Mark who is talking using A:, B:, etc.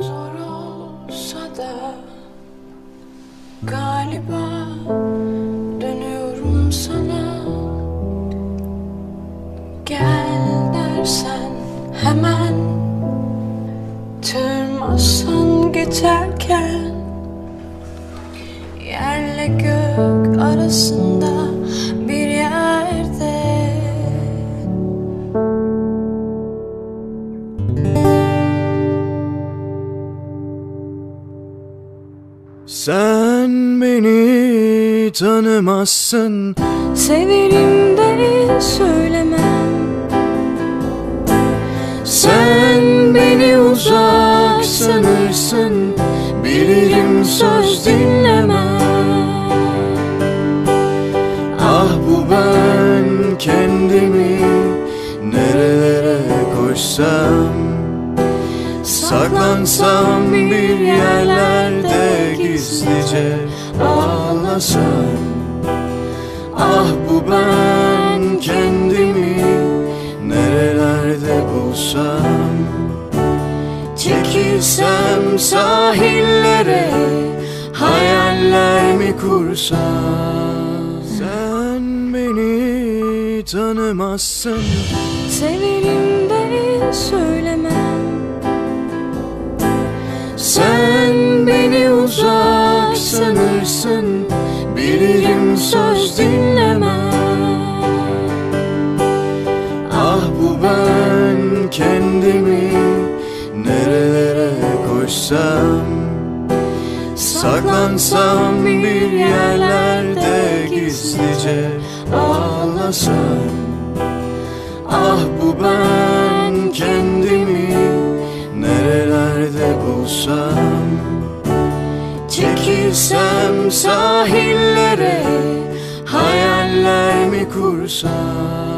A: Zor olsa da galiba dönüyorum sana. Gel dersen hemen tırmasan geçerken Yerle gök arasında bir yerde.
B: Sen beni tanımazsın.
A: Severim de söylemem.
B: Sen beni uzak sanırsın Bilirim söz dinlemem Ah bu ben kendimi Nerelere koşsam Saklansam bir yerlerde gizlice ağlasam. Ah bu ben kendimi nerelerde bulsam Sahillere hayaller mi kursam Sen beni tanımazsın.
A: Severim de söylemem.
B: Sen beni uzak sanırsın. Bilirim söz dinlemem. Ah bu ben koşsam Saklansam bir yerlerde gizlice ağlasam. Ah bu ben kendimi nerelerde bulsam? Çekilsem sahillere hayaller mi kursam